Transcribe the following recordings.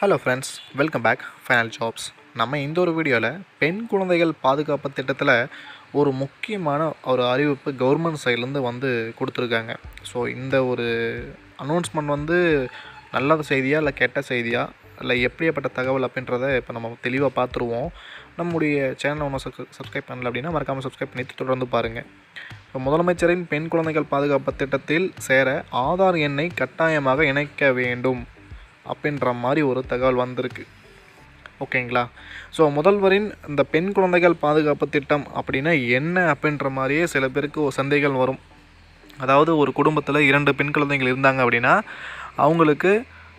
Hello friends welcome back final jobs நம்ம இந்த ஒரு வீடியோவில் பெண் குழந்தைகள் பாதுகாப்பு திட்டத்தில் ஒரு முக்கியமான ஒரு அறிவிப்பு கவர்மெண்ட் சைட்லேருந்து வந்து கொடுத்துருக்காங்க. ஸோ இந்த ஒரு அனௌன்ஸ்மெண்ட் வந்து நல்ல செய்தியா இல்லை கெட்ட செய்தியா இல்லை எப்படியாப்பட்ட தகவல் அப்படின்றத இப்போ நம்ம தெளிவாக பார்த்துருவோம் நம்முடைய சேனலை ஒன்றும் சப்ஸ்கிரைப் பண்ணல அப்படின்னா மறக்காமல் சப்ஸ்கிரைப் பண்ணிட்டு தொடர்ந்து பாருங்கள் இப்போ முதலமைச்சரின் பெண் குழந்தைகள் பாதுகாப்பு திட்டத்தில் சேர ஆதார் எண்ணை கட்டாயமாக இணைக்க வேண்டும். அப்படின்ற மாதிரி ஒரு தகவல் வந்திருக்கு. ஓகேங்களா? ஸோ முதல்வரின் இந்த பெண் குழந்தைகள் பாதுகாப்பு திட்டம் அப்படின்னா என்ன அப்படின்ற மாதிரியே சில பேருக்கு ஒரு சந்தேகம் வரும். அதாவது ஒரு குடும்பத்தில் இரண்டு பெண் குழந்தைகள் இருந்தாங்க அப்படின்னா அவங்களுக்கு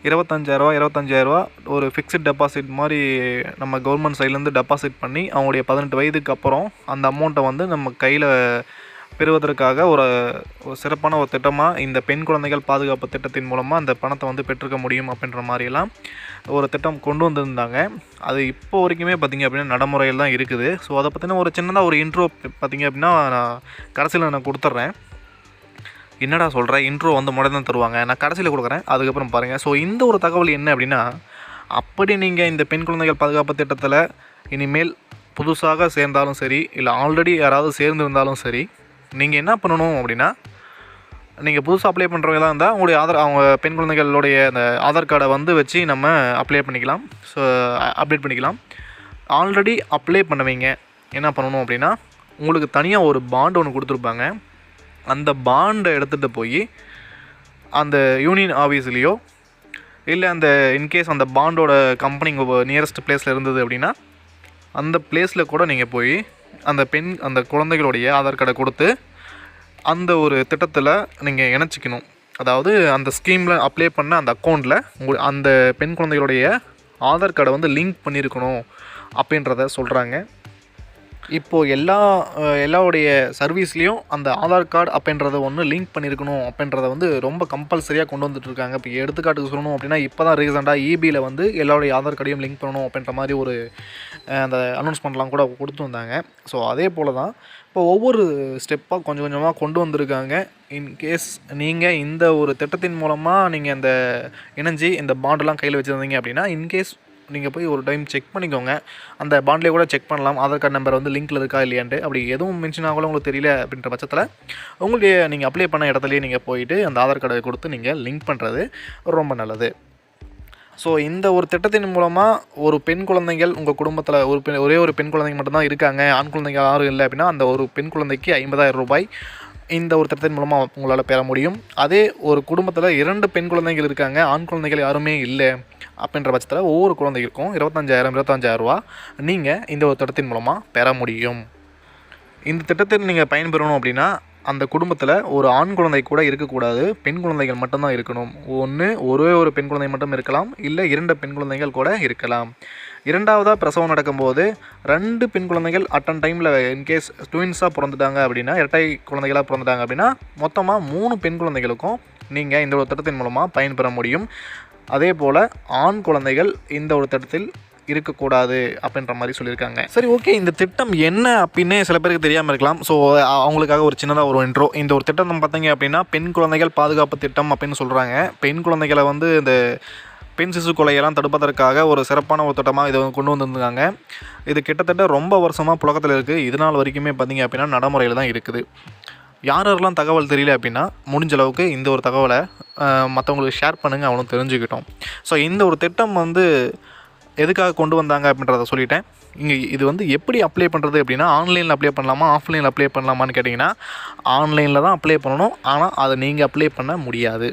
இருபத்தஞ்சாயிரரூவா இருபத்தஞ்சாயிரரூவா ஒரு ஃபிக்ஸ்ட் டெபாசிட் மாதிரி நம்ம கவர்மெண்ட் சைட்லேருந்து டெபாசிட் பண்ணி அவங்களுடைய பதினெட்டு வயதுக்கு அப்புறம் அந்த அமௌண்ட்டை வந்து நம்ம கையில் பெறுவதற்காக ஒரு ஒரு சிறப்பான ஒரு திட்டமாக இந்த பெண் குழந்தைகள் பாதுகாப்பு திட்டத்தின் மூலமாக அந்த பணத்தை வந்து பெற்றுக்க முடியும் அப்படின்ற மாதிரிலாம் ஒரு திட்டம் கொண்டு வந்திருந்தாங்க. அது இப்போ வரைக்குமே பார்த்திங்க அப்படின்னா நடைமுறையில் தான் இருக்குது. ஸோ அதை பற்றின ஒரு சின்னதாக ஒரு இன்ட்ரோ பார்த்திங்க அப்படின்னா நான் கடைசியில் நான் கொடுத்துட்றேன். என்னடா சொல்கிறேன் இன்ட்ரோ வந்து முறை தான் தருவாங்க. நான் கடைசியில் கொடுக்குறேன். அதுக்கப்புறம் பாருங்கள் ஸோ இந்த ஒரு தகவல் என்ன அப்படின்னா அப்படி நீங்கள் இந்த பெண் குழந்தைகள் பாதுகாப்பு திட்டத்தில் இனிமேல் புதுசாக சேர்ந்தாலும் சரி இல்லை ஆல்ரெடி யாராவது சேர்ந்துருந்தாலும் சரி நீங்கள் என்ன பண்ணணும் அப்படின்னா நீங்கள் புதுசாக அப்ளை பண்ணுறவங்களாக இருந்தால் உங்களுடைய ஆதார் அவங்க பெண் குழந்தைகளுடைய அந்த ஆதார் கார்டை வந்து வச்சு நம்ம அப்ளை பண்ணிக்கலாம். ஸோ அப்டேட் பண்ணிக்கலாம். ஆல்ரெடி அப்ளை பண்ணவங்க என்ன பண்ணணும் அப்படின்னா உங்களுக்கு தனியாக ஒரு பாண்ட் ஒன்று கொடுத்துருப்பாங்க. அந்த பாண்டை எடுத்துகிட்டு போய் அந்த யூனியன் ஆஃபீஸ்லேயோ இல்லை அந்த இன்கேஸ் அந்த பாண்டோட கம்பெனி நியரஸ்ட் பிளேஸில் இருந்தது அப்படின்னா அந்த பிளேஸில் கூட நீங்கள் போய் அந்த பெண் அந்த குழந்தைகளுடைய ஆதார் கார்டை கொடுத்து அந்த ஒரு திட்டத்தில் நீங்கள் இணைச்சிக்கணும். அதாவது அந்த ஸ்கீமில் அப்ளை பண்ண அந்த அக்கௌண்ட்டில் உங்கள் அந்த பெண் குழந்தைகளுடைய ஆதார் கார்டை வந்து லிங்க் பண்ணியிருக்கணும் அப்படின்றத சொல்கிறாங்க இப்போது எல்லா அஹ், எல்லாருடைய சர்வீஸ்லேயும் அந்த ஆதார் கார்டு அப்படின்றத ஒன்று லிங்க் பண்ணியிருக்கணும் அப்படின்றத வந்து ரொம்ப கம்பல்சரியாக கொண்டு வந்துட்டு இருக்காங்க. இப்போ எடுத்துக்காட்டுக்கு சொல்லணும் அப்படின்னா இப்போ தான் ரீசெண்டாக இபியில் வந்து எல்லாருடைய ஆதார் கார்டையும் லிங்க் பண்ணணும் அப்படின்ற மாதிரி ஒரு அந்த அனௌன்ஸ்மெண்ட்லாம் கூட கொடுத்து வந்தாங்க. ஸோ அதே போல் தான் இப்போ ஒவ்வொரு ஸ்டெப்பாக கொஞ்சம் கொஞ்சமாக கொண்டு வந்திருக்காங்க. இன்கேஸ் நீங்கள் இந்த ஒரு திட்டத்தின் மூலமாக நீங்கள் இந்த இணைஞ்சி இந்த பாண்டெலாம் கையில் வச்சுருந்தீங்க அப்படின்னா இன்கேஸ் நீங்கள் போய் ஒரு டைம் செக் பண்ணிக்கோங்க. அந்த பாண்ட்லேயே கூட செக் பண்ணலாம். ஆதார் கார்டு நம்பர் வந்து லிங்க்கில் இருக்கா இல்லையான்ட்டு. அப்படி எதுவும் மென்ஷன் ஆகலாம் உங்களுக்கு தெரியல அப்படின்ற பட்சத்தில் உங்களுடைய நீங்கள் அப்ளை பண்ண இடத்துலையே நீங்கள் போயிட்டு அந்த ஆதார் கார்டை கொடுத்து நீங்கள் லிங்க் பண்ணுறது ரொம்ப நல்லது. ஸோ இந்த ஒரு திட்டத்தின் மூலமாக ஒரு பெண் குழந்தைகள் உங்கள் குடும்பத்தில் ஒரு பெண் ஒரே ஒரு பெண் குழந்தைங்க மட்டும்தான் இருக்காங்க ஆண் குழந்தைங்க யாரும் இல்லை அப்படின்னா அந்த ஒரு பெண் குழந்தைக்கு ஐம்பதாயிரம் ரூபாய் இந்த ஒரு திட்டத்தின் மூலமாக உங்களால் பெற முடியும். அதே ஒரு குடும்பத்தில் இரண்டு பெண் குழந்தைகள் இருக்காங்க ஆண் குழந்தைகள் யாருமே இல்லை. அப்படின்ற பட்சத்தில் ஒவ்வொரு குழந்தைகளுக்கும் இருபத்தஞ்சாயிரம் இருபத்தஞ்சாயிரம் ரூபா நீங்கள் இந்த ஒரு திட்டத்தின் மூலமாக பெற முடியும். இந்த திட்டத்தில் நீங்கள் பயன்பெறணும் அப்படின்னா அந்த குடும்பத்தில் ஒரு ஆண் குழந்தை கூட இருக்கக்கூடாது. பெண் குழந்தைகள் மட்டும்தான் இருக்கணும். ஒன்று ஒரே ஒரு பெண் குழந்தை மட்டும் இருக்கலாம். இல்லை இரண்டு பெண் குழந்தைகள் கூட இருக்கலாம். இரண்டாவதாக பிரசவம் நடக்கும்போது ரெண்டு பெண் குழந்தைகள் அட்டன் டைமில் இன்கேஸ் ட்வின்ஸாக பிறந்துட்டாங்க அப்படின்னா இரட்டை குழந்தைகளாக பிறந்துட்டாங்க அப்படின்னா மொத்தமாக மூணு பெண் குழந்தைகளுக்கும் நீங்கள் இந்த ஒரு திட்டத்தின் மூலமாக பயன்பெற முடியும். அதே போல் ஆண் குழந்தைகள் இந்த ஒரு திட்டத்தில் இருக்கக்கூடாது அப்படின்ற மாதிரி சொல்லியிருக்காங்க. சரி ஓகே இந்த திட்டம் என்ன அப்படின்னே சில பேருக்கு தெரியாமல் இருக்கலாம். ஸோ அவங்களுக்காக ஒரு சின்னதாக ஒரு இன்ட்ரோ இந்த ஒரு திட்டம் பார்த்தீங்க அப்படின்னா பெண் குழந்தைகள் பாதுகாப்பு திட்டம் அப்படின்னு சொல்கிறாங்க பெண் குழந்தைகளை வந்து இந்த பெண் சிசு கொலையெல்லாம் தடுப்பதற்காக ஒரு சிறப்பான ஒரு திட்டமாக இதை கொண்டு வந்திருந்தாங்க. இது கிட்டத்தட்ட ரொம்ப வருஷமாக புழக்கத்தில் இருக்குது இது நாள் வரைக்குமே பார்த்தீங்க அப்படின்னா நடைமுறையில் தான் இருக்குது. யார் யாரெல்லாம் தகவல் தெரியல அப்படின்னா முடிஞ்ச அளவுக்கு இந்த ஒரு தகவலை மற்றவங்களுக்கு ஷேர் பண்ணுங்கள் அவனும் தெரிஞ்சுக்கிட்டோம். ஸோ இந்த ஒரு திட்டம் வந்து எதுக்காக கொண்டு வந்தாங்க அப்படின்றத சொல்லிட்டேன். இங்கே இது வந்து எப்படி அப்ளை பண்ணுறது அப்படின்னா ஆன்லைனில் அப்ளை பண்ணலாமா ஆஃப்லைனில் அப்ளை பண்ணலாமான்னு கேட்டிங்கன்னா ஆன்லைனில் தான் அப்ளை பண்ணணும். ஆனால் அதை நீங்கள் அப்ளை பண்ண முடியாது.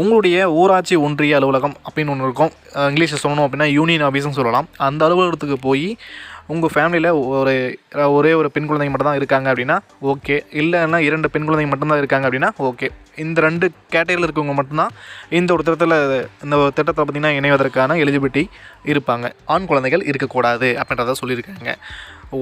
உங்களுடைய ஊராட்சி ஒன்றிய அலுவலகம் அப்படின்னு ஒன்று இருக்கும். இங்கிலீஷில் சொல்லணும் அப்படின்னா யூனியன் ஆஃபீஸ்னு சொல்லலாம். அந்த அலுவலகத்துக்கு போய் உங்கள் ஃபேமிலியில் ஒரு ஒரே ஒரு பெண் குழந்தைங்க மட்டும் தான் இருக்காங்க அப்படின்னா ஓகே இல்லைன்னா இரண்டு பெண் குழந்தைங்க மட்டும்தான் இருக்காங்க அப்படின்னா ஓகே இந்த ரெண்டு கேட்டகரியில் இருக்கவங்க மட்டும்தான் இந்த ஒரு திட்டத்தில் இந்த ஒரு திட்டத்தை பார்த்திங்கன்னா இணைவதற்கான எலிஜிபிலிட்டி இருப்பாங்க. ஆண் குழந்தைகள் இருக்கக்கூடாது அப்படின்றத சொல்லியிருக்காங்க.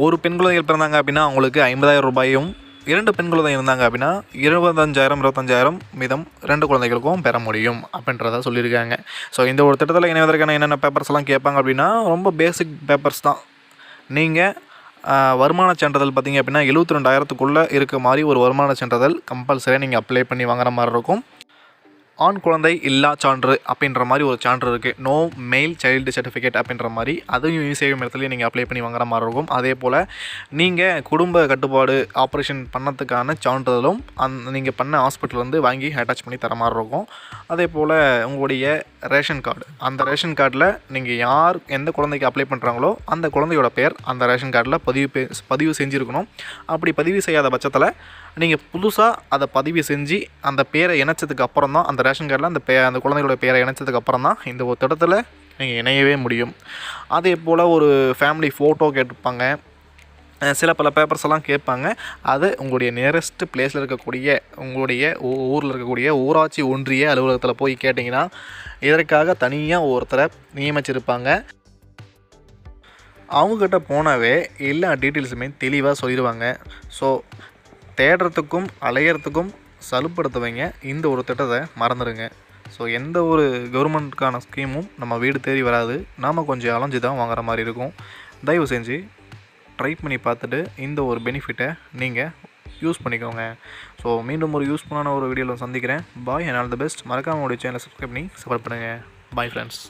ஒரு பெண் குழந்தைகள் பிறந்தாங்க அப்படின்னா அவங்களுக்கு ஐம்பதாயிரம் ரூபாயும் இரண்டு பெண் குழந்தை இருந்தாங்க அப்படின்னா இருபத்தஞ்சாயிரம் இருபத்தஞ்சாயிரம் மீதம் ரெண்டு குழந்தைகளுக்கும் பெற முடியும் அப்படின்றத சொல்லியிருக்காங்க. ஸோ இந்த ஒரு திட்டத்தில் இணைவதற்கான என்னென்ன பேப்பர்ஸ் எல்லாம் கேட்பாங்க அப்படின்னா ரொம்ப பேசிக் பேப்பர்ஸ் தான். நீங்கள் வருமான சான்றிதழ் பார்த்தீங்க அப்படின்னா எழுபத்தி ரெண்டாயிரத்துக்குள்ளே இருக்க மாதிரி ஒரு வருமான சான்றிதழ் கம்பல்சரியாக நீங்கள் அப்ளை பண்ணி வாங்குற மாதிரி இருக்கும். ஆண் குழந்தை இல்லா சான்று அப்படின்ற மாதிரி ஒரு சான்று இருக்குது நோ மெயில் சைல்டு சர்டிஃபிகேட் அப்படின்ற மாதிரி. அதையும் இ சேவை மையத்துலேயும் நீங்கள் அப்ளை பண்ணி வாங்குற மாதிரி இருக்கும். அதே போல் நீங்கள் குடும்ப கட்டுப்பாடு ஆப்ரேஷன் பண்ணதுக்கான சான்றிதழும் அந் நீங்கள் பண்ண ஹாஸ்பிட்டலேருந்து வாங்கி அட்டாச் பண்ணி தர மாதிரி இருக்கும். அதே போல் உங்களுடைய ரேஷன் கார்டு அந்த ரேஷன் கார்டில் நீங்கள் யார் எந்த குழந்தைக்கு அப்ளை பண்ணுறாங்களோ அந்த குழந்தையோட பேர் அந்த ரேஷன் கார்டில் பதிவு பதிவு செஞ்சுருக்கணும். அப்படி பதிவு செய்யாத பட்சத்தில் நீங்கள் புதுசாக அதை பதிவு செஞ்சு அந்த பேரை இணைச்சதுக்கு அப்புறம் தான் அந்த ரேஷன் கார்டில் அந்த பே அந்த குழந்தைகளோட பேரை இணைச்சதுக்கு அப்புறம் தான் இந்த ஒரு திட்டத்தில் நீங்கள் இணையவே முடியும். அதே போல் ஒரு ஃபேமிலி ஃபோட்டோ கேட்டிருப்பாங்க. சில பல பேப்பர்ஸ் எல்லாம் கேட்பாங்க. அது உங்களுடைய நியரஸ்ட் பிளேஸில் இருக்கக்கூடிய உங்களுடைய ஊ- ஊரில் இருக்கக்கூடிய ஊராட்சி ஒன்றிய அலுவலகத்தில் போய் கேட்டிங்கன்னா இதற்காக தனியாக ஒருத்தரை நியமிச்சிருப்பாங்க. அவங்கக்கிட்ட போனாவே எல்லா டீட்டெயில்ஸுமே தெளிவாக சொல்லிடுவாங்க ஸோ தேடுறதுக்கும் அலையிறதுக்கும் சலுப்படுத்துவீங்க. இந்த ஒரு திட்டத்தை மறந்துடுங்க. ஸோ எந்த ஒரு கவர்மெண்ட்டுக்கான ஸ்கீமும் நம்ம வீடு தேடி வராது. நாம் கொஞ்சம் அலைஞ்சு தான் வாங்குற மாதிரி இருக்கும். தயவு செஞ்சு ட்ரை பண்ணி பார்த்துட்டு இந்த ஒரு பெனிஃபிட்டை நீங்கள் யூஸ் பண்ணிக்கோங்க. ஸோ மீண்டும் ஒரு யூஸ்ஃபுல்லான ஒரு வீடியோவில் சந்திக்கிறேன். Bye and all the best மறக்காம உடைய சேனலை சப்ஸ்கிரைப் பண்ணி சப்போர்ட் பண்ணுங்கள் பாய் ஃப்ரெண்ட்ஸ்